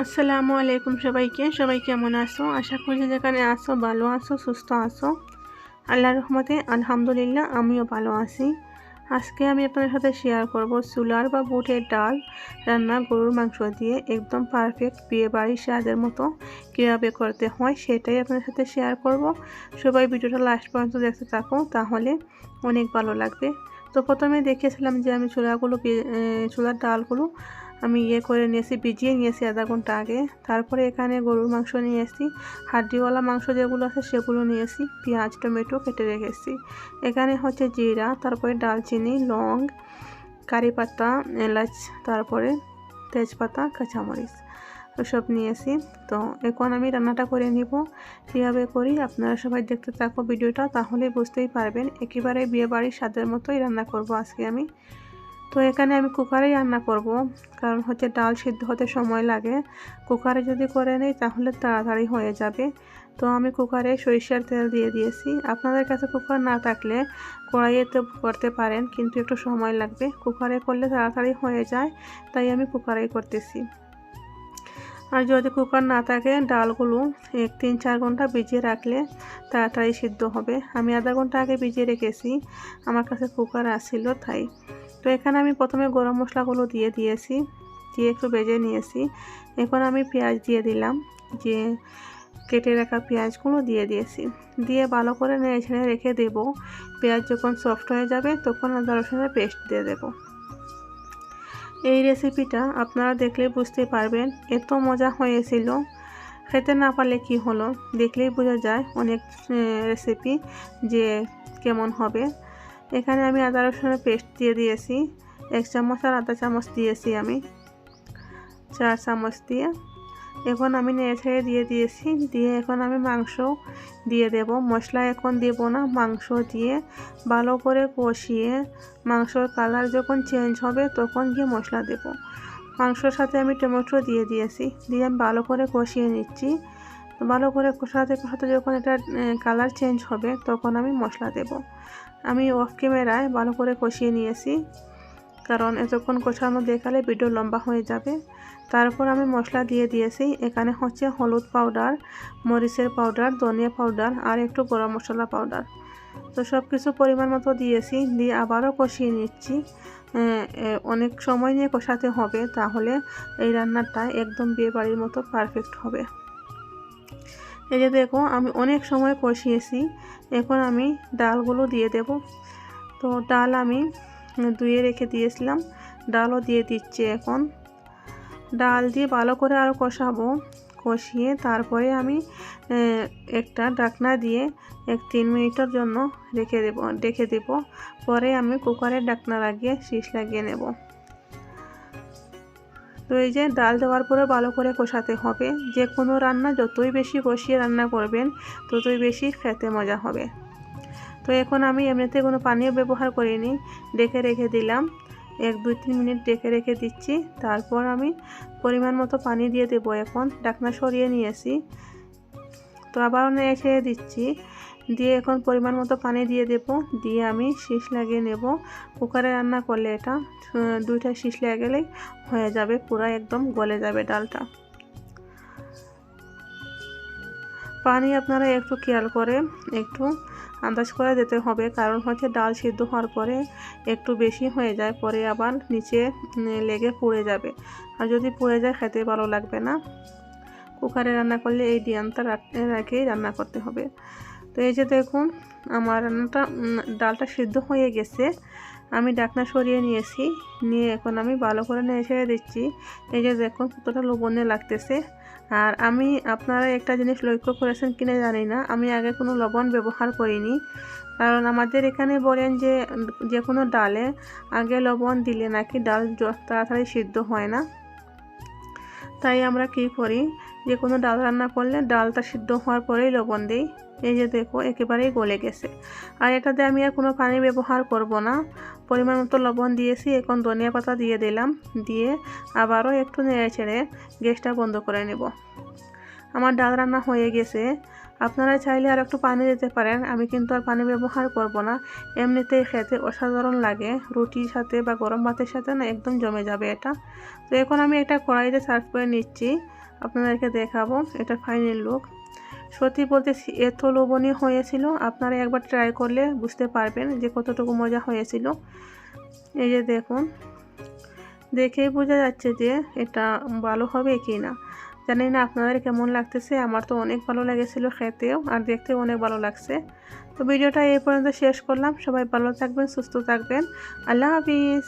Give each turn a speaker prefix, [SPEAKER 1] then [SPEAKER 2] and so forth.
[SPEAKER 1] আসসালামু আলাইকুম সবাইকে। সবাই কেমন আছো? আশা করি যেখানে আসো ভালো আছো, সুস্থ আছো। আল্লাহ রহমতে আলহামদুলিল্লাহ আমিও ভালো আছি। আজকে আমি আপনাদের সাথে শেয়ার করব চুলার বা বুটের ডাল রান্না গরুর মাংস দিয়ে। একদম পারফেক্ট বিয়ে বাড়ির স্বাদের মতো কীভাবে করতে হয় সেটাই আপনাদের সাথে শেয়ার করব। সবাই ভিডিওটা লাস্ট পর্যন্ত দেখতে থাকো, তাহলে অনেক ভালো লাগবে। তো প্রথমে দেখিয়েছিলাম যে আমি চুলাগুলো চুলার ডালগুলো আমি ইয়ে করে নিয়েছি, ভিজিয়ে নিয়েছি আধা ঘণ্টা আগে। তারপরে এখানে গরুর মাংস নিয়েছি হাড্ডিওয়ালা মাংস যেগুলো আছে সেগুলো নিয়েছি পেঁয়াজ, টমেটো কেটে রেখেছি এখানে হচ্ছে জিরা, তারপরে ডালচিনি, লং, কারি পাতা, এলাচ, তারপরে তেজপাতা, কাঁচামরিচ ওসব নিয়েছি তো এখন আমি রান্নাটা করে নিব। কীভাবে করি আপনারা সবাই দেখতে থাকো ভিডিওটা তাহলে বুঝতেই পারবেন। একেবারে বিয়ে বাড়ির স্বাদের মতোই রান্না করব আজকে আমি। তো এখানে আমি কুকারেই রান্না করব, কারণ হচ্ছে ডাল সিদ্ধ হতে সময় লাগে। কুকারে যদি করে নেই, তাহলে তাড়াতাড়ি হয়ে যাবে। তো আমি কুকারে সরিষার তেল দিয়ে দিয়েছি। আপনাদের কাছে কুকার না থাকলে কড়াইয়েতে করতে পারেন, কিন্তু একটু সময় লাগবে। কুকারে করলে তাড়াতাড়ি হয়ে যায়, তাই আমি কুকারেই করতেছি। আর যদি কুকার না থাকে, ডালগুলো এক তিন চার ঘণ্টা ভিজিয়ে রাখলে তাড়াতাড়ি সিদ্ধ হবে। আমি আধা ঘণ্টা আগে ভিজিয়ে রেখেছি, আমার কাছে কুকার আসছিল তাই। তো এখানে আমি প্রথমে গরম মশলাগুলো দিয়ে দিয়েছি, দিয়ে একটু বেজে নিয়েছি। এখন আমি পেঁয়াজ দিয়ে দিলাম, যে কেটে রাখা পেঁয়াজগুলো দিয়ে দিয়েছি। দিয়ে ভালো করে নেড়ে ছেড়ে রেখে দেব। পেঁয়াজ যখন সফট হয়ে যাবে, তখন আদা রসুনের পেস্ট দিয়ে দেব। এই রেসিপিটা আপনারা দেখলে বুঝতে পারবেন, এত মজা হয়েছিল। খেতে না পারলে কি হলো? দেখলেই বোঝা যায় অনেক রেসিপি যে কেমন হবে। এখানে আমি আদা রসুনের পেস্ট দিয়ে দিয়েছি। এক চামচ আর আধা চামচ দিয়েছি আমি। চার চামচ দিয়ে। এখন আমি নেড়ে ছেড়ে দিয়ে দিয়েছি। দিয়ে এখন আমি মাংস দিয়ে দেব। মশলা এখন দেব না। মাংস দিয়ে ভালো করে কষিয়ে মাংসর কালার যখন চেঞ্জ হবে তখন গিয়ে মশলা দেব। মাংসর সাথে আমি টমেটো দিয়ে দিয়েছি। দিয়ে আমি ভালো করে কষিয়ে নিচ্ছি। ভালো করে কষাতে কষাতে যখন এটা কালার চেঞ্জ হবে তখন আমি মশলা দেব। আমি অফ ক্যামেরায় ভালো করে কষিয়ে নিয়েছি। কারণ এতক্ষণ কষানো দেখালে ভিডিও লম্বা হয়ে যাবে। তারপর আমি মশলা দিয়ে দিয়েছি। এখানে হচ্ছে হলুদ পাউডার মরিচের পাউডার ধনিয়া পাউডার আর একটু গরম মশলা পাউডার তো সব কিছু পরিমাণ মতো দিয়েছি। দিয়ে আবারও কষিয়ে নিচ্ছি। অনেক সময় নিয়ে কষাতে হবে। তাহলে এই রান্নাটা একদম বিয়ে বাড়ির মতো পারফেক্ট হবে। এই যে দেখো, আমি অনেক সময় কষিয়েছি। এখন আমি ডালগুলো দিয়ে দেব। তো ডাল আমি ধুয়ে রেখে দিয়েছিলাম, ডালও দিয়ে দিচ্ছি এখন। ডাল দিয়ে ভালো করে আরও কষাবো। কষিয়ে তারপরে আমি একটা ডাকনা দিয়ে এক তিন মিনিটের জন্য রেখে দেব রেখে দেব। পরে আমি কুকারের ডাকনা লাগিয়ে শীষ লাগিয়ে নেব। তো এই যে ডাল দেওয়ার পরে ভালো করে কষাতে হবে। যে কোনো রান্না যতই বেশি কষিয়ে রান্না করবেন, ততই বেশি খেতে মজা হবে। তো এখন আমি এমনিতে কোনো পানীয় ব্যবহার করিনি, ডেকে রেখে দিলাম। এক, দুই, তিন মিনিট ডেকে রেখে দিচ্ছি। তারপর আমি পরিমাণ মতো পানি দিয়ে দেবো এখন। ডাকনা সরিয়ে নিয়েছি। তো আবার এসে দিচ্ছি। দিয়ে এখন পরিমাণ মতো পানি দিয়ে দেব। দিয়ে আমি শীষ লাগিয়ে নেব। কুকারে রান্না করলে এটা দুইটা শীষ লেগে গেলেই হয়ে যাবে, পুরো একদম গলে যাবে ডালটা। পানি আপনারা একটু খেয়াল করে, একটু আন্দাজ করে দিতে হবে, কারণ হচ্ছে ডাল সিদ্ধ হওয়ার পরে একটু বেশি হয়ে যায়, পরে আবার নিচে লেগে পুড়ে যাবে। আর যদি পুড়ে যায়, খেতে ভালো লাগবে না। কুকারে রান্না করলে এই ডিয়ানটা রেখেই রান্না করতে হবে। তো এই যে দেখুন, আমার রান্নাটা ডালটা সিদ্ধ হয়ে গেছে। আমি ডাকনা সরিয়ে নিয়েছি, নিয়ে এখন আমি ভালো করে নিয়ে ছেড়ে দিচ্ছি। এই যে দেখুন, কতটা লবণে লাগতেছে। আর আমি, আপনারা একটা জিনিস লক্ষ্য করেছেন কিনা জানি না, আমি আগে কোনো লবণ ব্যবহার করিনি। কারণ আমাদের এখানে বলেন যে যে কোনো ডালে আগে লবণ দিলে নাকি ডাল তাড়াতাড়ি সিদ্ধ হয় না। তাই আমরা কি করি যে কোনো ডাল রান্না করলে ডালটা সিদ্ধ হওয়ার পরেই লবণ দিই। এই যে দেখো, একেবারেই গলে গেছে। আর এটাতে আমি আর কোনো পানি ব্যবহার করব না। পরিমাণ মতো লবণ দিয়েছি, এখন ধনিয়া পাতা দিয়ে দিলাম। দিয়ে আবারও একটু নেড়ে ছেড়ে গ্যাসটা বন্ধ করে নেব। আমার ডাল রান্না হয়ে গেছে। আপনারা চাইলে আর একটু পানি দিতে পারেন। আমি কিন্তু আর পানি ব্যবহার করব না। এমনিতেই খেতে অসাধারণ লাগে। রুটির সাথে বা গরম ভাতের সাথে না একদম জমে যাবে এটা। তো এখন আমি এটা কড়াইতে সার্ভ করে নিচ্ছি। আপনাদেরকে দেখাবো, এটা ফাইনাল লুক সত্যি বলতে এত লোভনীয় হয়েছিল, আপনারা একবার ট্রাই করলে বুঝতে পারবেন যে কতটুকু মজা হয়েছিল। এই যে দেখুন, দেখেই বোঝা যাচ্ছে যে এটা ভালো হবে কি না। জানি না আপনাদের কেমন লাগতেছে, আমার তো অনেক ভালো লেগেছিলো খেতেও আর দেখতেও অনেক ভালো লাগছে। তো ভিডিওটা এই পর্যন্ত শেষ করলাম, সবাই ভালো থাকবেন, সুস্থ থাকবেন, আল্লাহ হাফিজ।